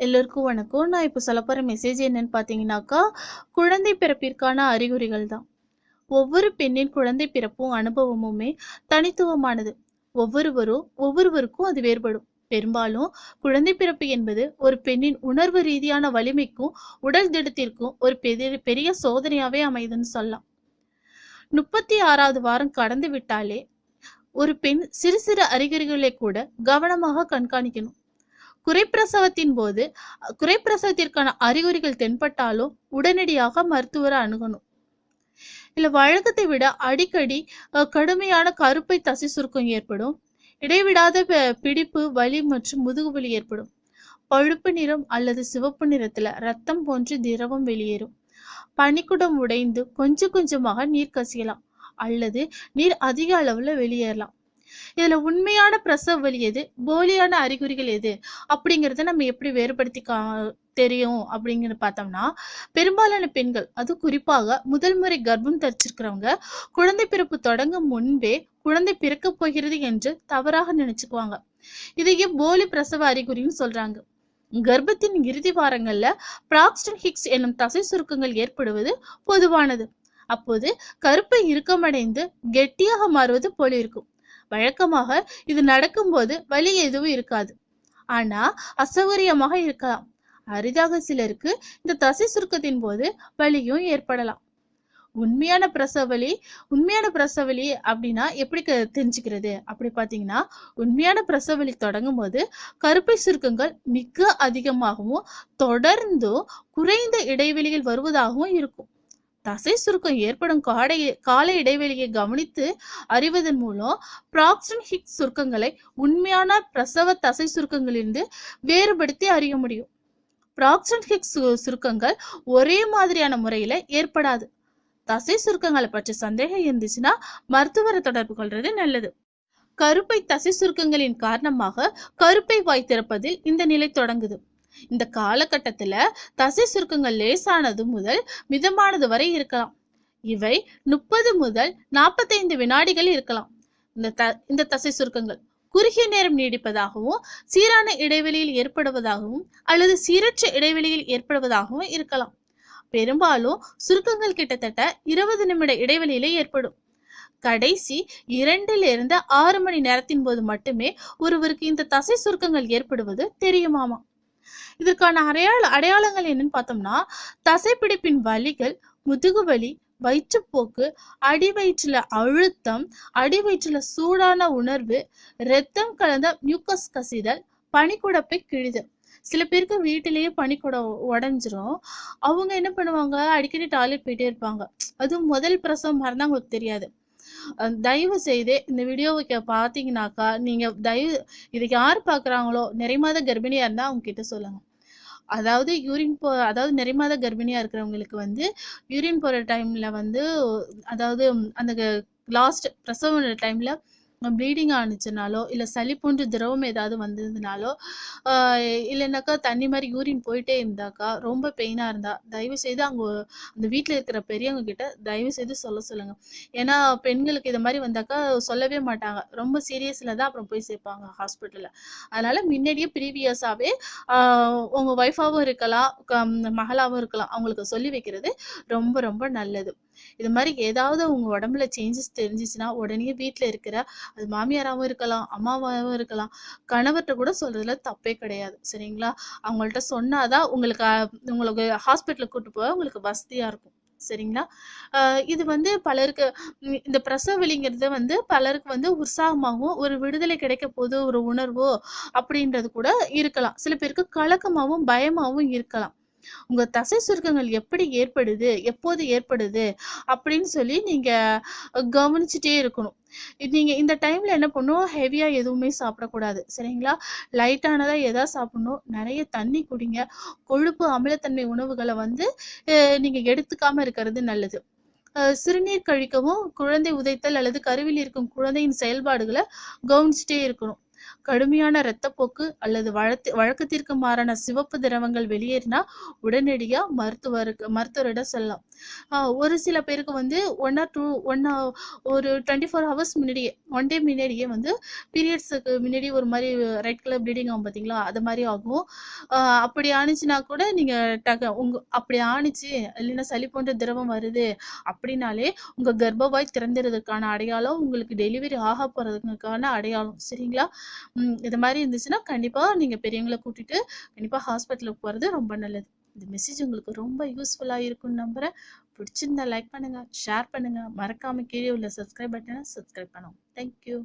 எல்லோருக்கும் வணக்கம். நான் இப்போ சொல்ல போகிற மெசேஜ் என்னன்னு பார்த்தீங்கன்னாக்கா குழந்தை பிறப்பிற்கான அறிகுறிகள் தான். ஒவ்வொரு பெண்ணின் குழந்தை பிறப்பும் அனுபவமுமே தனித்துவமானது. ஒவ்வொருவரும் ஒவ்வொருவருக்கும் அது வேறுபடும். பெரும்பாலும் குழந்தை பிறப்பு என்பது ஒரு பெண்ணின் உணர்வு ரீதியான வலிமைக்கும் உடல் திடத்திற்கும் ஒரு பெரிய பெரிய சோதனையாவே அமையுதுன்னு சொல்லலாம். முப்பத்தி ஆறாவது வாரம் கடந்து விட்டாலே ஒரு பெண் சிறு சிறு அறிகுறிகளை கூட கவனமாக கண்காணிக்கணும். குறைப்பிரசவத்தின் போது குறைப்பிரசவத்திற்கான அறிகுறிகள் தென்பட்டாலும் உடனடியாக மருத்துவரை அணுகணும். இல்ல வழக்கத்தை விட அடிக்கடி கடுமையான கருப்பை தசை சுருக்கம் ஏற்படும். இடைவிடாத பிடிப்பு வலி மற்றும் முதுகு வலி ஏற்படும். பழுப்பு நிறம் அல்லது சிவப்பு நிறத்துல ரத்தம் போன்று திரவம் வெளியேறும். பனிக்குடம் உடைந்து கொஞ்சம் கொஞ்சமாக நீர் கசியலாம். அல்லது நீர் அதிக அளவுல வெளியேறலாம். இதுல உண்மையான பிரசவ வலி எது? போலியான அறிகுறிகள் எது? அப்படிங்கிறத நம்ம எப்படி வேறுபடுத்தி கா தெரியும் அப்படிங்கிறது பார்த்தோம்னா பெரும்பாலான பெண்கள் அது குறிப்பாக முதல் முறை கர்ப்பம் தரிச்சிருக்கிறவங்க குழந்தை பிறப்பு தொடங்கும் முன்பே குழந்தை பிறக்க போகிறது என்று தவறாக நினைச்சுக்குவாங்க. இதையே போலி பிரசவ அறிகுறின்னு சொல்றாங்க? கர்ப்பத்தின் இறுதி வாரங்கள்ல பிராக்ஸ்டன் ஹிக்ஸ் என்னும் தசை சுருக்கங்கள் ஏற்படுவது பொதுவானது. அப்போது கருப்பை இறுக்கமடைந்து கெட்டியாக மாறுவது போல இருக்கும் வழக்கமாக இது நடக்கும்போது வலி எதுவும் இருக்காது. ஆனா அசௌகரியமாக இருக்கலாம். அரிதாக சிலருக்கு இந்த தசை சுருக்கத்தின் போது வலியும் ஏற்படலாம். உண்மையான பிரசவலி உண்மையான பிரசவலி அப்படின்னா எப்படி க- தெரிஞ்சுக்கிறது? அப்படி பார்த்தீங்கன்னா உண்மையான பிரசவலி தொடங்கும் போது கருப்பை சுருக்கங்கள் மிக அதிகமாகவும் தொடர்ந்தும் குறைந்த இடைவெளியில் வருவதாகவும் இருக்கும். தசை சுருக்கம் ஏற்படும் காடை கால இடைவெளியை கவனித்து அறிவதன் மூலம் ப்ராக்சன் ஹிக்ஸ் சுருக்கங்களை உண்மையான பிரசவ தசை சுருக்கங்களிலிருந்து வேறுபடுத்தி அறிய முடியும். ப்ராக்சன் ஹிக்ஸ் சு- சுருக்கங்கள் ஒரே மாதிரியான முறையில ஏற்படாது. தசை சுருக்கங்களை பற்றி சந்தேகம் இருந்துச்சுன்னா மருத்துவரை தொடர்பு கொள்றது நல்லது. கருப்பை தசை சுருக்கங்களின் காரணமாக கருப்பை வாய் திறப்பதில் இந்த நிலை தொடங்குது. இந்த காலகட்டத்துல தசை சுருக்கங்கள் லேசானது முதல் மிதமானது வரை இருக்கலாம். இவை முப்பது முதல் நாற்பத்தைந்து வினாடிகள் இருக்கலாம். இந்த த இந்த தசை சுருக்கங்கள் குறுகிய நேரம் நீடிப்பதாகவும் சீரான இடைவெளியில் ஏற்படுவதாகவும் அல்லது சீரற்ற இடைவெளியில் ஏற்படுவதாகவும் இருக்கலாம். பெரும்பாலும் சுருக்கங்கள் கிட்டத்தட்ட இருபது நிமிட இடைவெளியிலே ஏற்படும். கடைசி இரண்டிலிருந்து ஆறு மணி நேரத்தின் போது மட்டுமே ஒருவருக்கு இந்த தசை சுருக்கங்கள் ஏற்படுவது தெரியுமாமா? இதற்கான அடையாள அடையாளங்கள் என்னன்னு பார்த்தோம்னா தசைப்பிடிப்பின் வலிகள் முதுகுவலி வயிற்றுப்போக்கு அடி வயிற்றுல அழுத்தம் அடி வயிற்றுல சூடான உணர்வு இரத்தம் கலந்த மியூக்கஸ் கசிதல் பனிக்குடப்பை கிழிதல். சில பேருக்கு வீட்டிலேயே பனிக்குடம் உடஞ்சிரும். அவங்க என்ன பண்ணுவாங்க? அடிக்கடி டாய்லெட் போயிட்டே இருப்பாங்க. அதுவும் முதல் பிரசவம் இருந்தா அவங்களுக்கு தெரியாது. தயவு செய்து இந்த வீடியோவை கே- பார்த்தீங்கன்னாக்கா நீங்க தயவு இதை யார் பார்க்குறாங்களோ நிறைமாத கர்ப்பிணியா இருந்தா அவங்க கிட்ட சொல்லுங்க. அதாவது யூரின் போ அதாவது நிறைமாத கர்ப்பிணியா இருக்கிறவங்களுக்கு வந்து யூரின் போகிற டைம்ல வந்து அதாவது அந்த லாஸ்ட் பிரசவ டைம்ல ப்ளீடிங் ஆனிச்சுனாலோ இல்லை சளி போன்ற திரவம் ஏதாவது வந்ததுனாலோ இல்லைனாக்கா தண்ணி மாதிரி யூரின் போயிட்டே இருந்தாக்கா ரொம்ப பெயினாக இருந்தா தயவு செய்து அவங்க அந்த வீட்டில் இருக்கிற பெரியவங்க கிட்ட தயவு செய்து சொல்ல சொல்லுங்க. ஏன்னா பெண்களுக்கு இது மாதிரி வந்தாக்கா சொல்லவே மாட்டாங்க. ரொம்ப சீரியஸில் தான் அப்புறம் போய் சேர்ப்பாங்க ஹாஸ்பிட்டலில் அதனால முன்னாடியே ப்ரீவியஸாகவே உங்கள் ஒய்ஃபாகவும் இருக்கலாம் மகளாகவும் இருக்கலாம். அவங்களுக்கு சொல்லி வைக்கிறது ரொம்ப ரொம்ப நல்லது. இது மாதிரி ஏதாவது உங்க உடம்புல சேஞ்சஸ் தெரிஞ்சிச்சுன்னா உடனே வீட்டில் இருக்கிற அது மாமியாராகவும் இருக்கலாம் அம்மாவாகவும் இருக்கலாம். கணவர்கிட்ட கூட சொல்றதுல தப்பே கிடையாது. சரிங்களா? அவங்கள்ட்ட சொன்னாதான் உங்களுக்கு உங்களுக்கு ஹாஸ்பிட்டலுக்கு கூட்டு போக உங்களுக்கு வசதியா இருக்கும். சரிங்களா? ஆஹ் இது வந்து பலருக்கு இந்த பிரசவ வலிங்கிறது வந்து பலருக்கு வந்து உற்சாகமாகவும் ஒரு விடுதலை கிடைக்க போது ஒரு உணர்வோ அப்படின்றது கூட இருக்கலாம். சில பேருக்கு கலக்கமாகவும் பயமாகவும் இருக்கலாம். உங்க தசை சுருக்கங்கள் எப்படி ஏற்படுது எப்போது ஏற்படுது அப்படின்னு சொல்லி நீங்க கவனிச்சுட்டே இருக்கணும். நீங்கள் நீங்க இந்த டைம்ல என்ன பண்ணும்? ஹெவியா எதுவுமே சாப்பிடக்கூடாது. சரிங்களா? லைட்டானதா எதா சாப்பிடணும்? நிறைய தண்ணி குடிங்க. கொழுப்பு அமிலத்தன்மை உணவுகளை வந்து நீங்கள் நீங்க எடுத்துக்காம இருக்கிறது நல்லது. சிறுநீர் கழிக்கவும் குழந்தை உதைத்தல் அல்லது கருவில் இருக்கும் குழந்தையின் செயல்பாடுகளை கவனிச்சுட்டே இருக்கணும். கடுமையான இரத்தப்போக்கு அல்லது வழத்து வழக்கத்திற்கு மாறான சிவப்பு திரவங்கள் வெளியேறினா உடனடியாக மருத்துவருக்கு மருத்துவரிடம் செல்லலாம். ஆஹ் ஒரு சில பேருக்கு வந்து ஒன் ஆர் டூ ஒன் ஒரு டுவெண்ட்டி ஃபோர் ஹவர்ஸ் முன்னாடியே ஒன் டே முன்னாடியே வந்து பீரியட்ஸுக்கு முன்னாடி ஒரு மாதிரி ரெட் கலர் ப்ளீடிங் ஆகும் பார்த்தீங்களா அது மாதிரி ஆகும். அப்படி ஆணிச்சுனா கூட நீங்கள் டக உங்க அப்படி ஆணிச்சு இல்லைன்னா சளி போன்ற திரவம் வருது அப்படின்னாலே உங்கள் கர்ப்பவாய் திறந்துறதுக்கான அடையாளம் உங்களுக்கு டெலிவரி ஆக போகிறதுக்கான அடையாளம் சரிங்களா? இது மாதிரி இருந்துச்சுன்னா கண்டிப்பாக நீங்கள் பெரியவங்களை கூட்டிட்டு கண்டிப்பாக ஹாஸ்பிட்டலுக்கு போகிறது ரொம்ப நல்லது. இந்த மெசேஜ் உங்களுக்கு ரொம்ப யூஸ்ஃபுல்லாக இருக்கும்னு நம்புகிறேன் பிடிச்சிருந்தா லைக் பண்ணுங்கள் ஷேர் பண்ணுங்கள் மறக்காமல் கீழே உள்ள சப்ஸ்கிரைப் பட்டனை சப்ஸ்கிரைப் பண்ணுவோம் தேங்க்யூ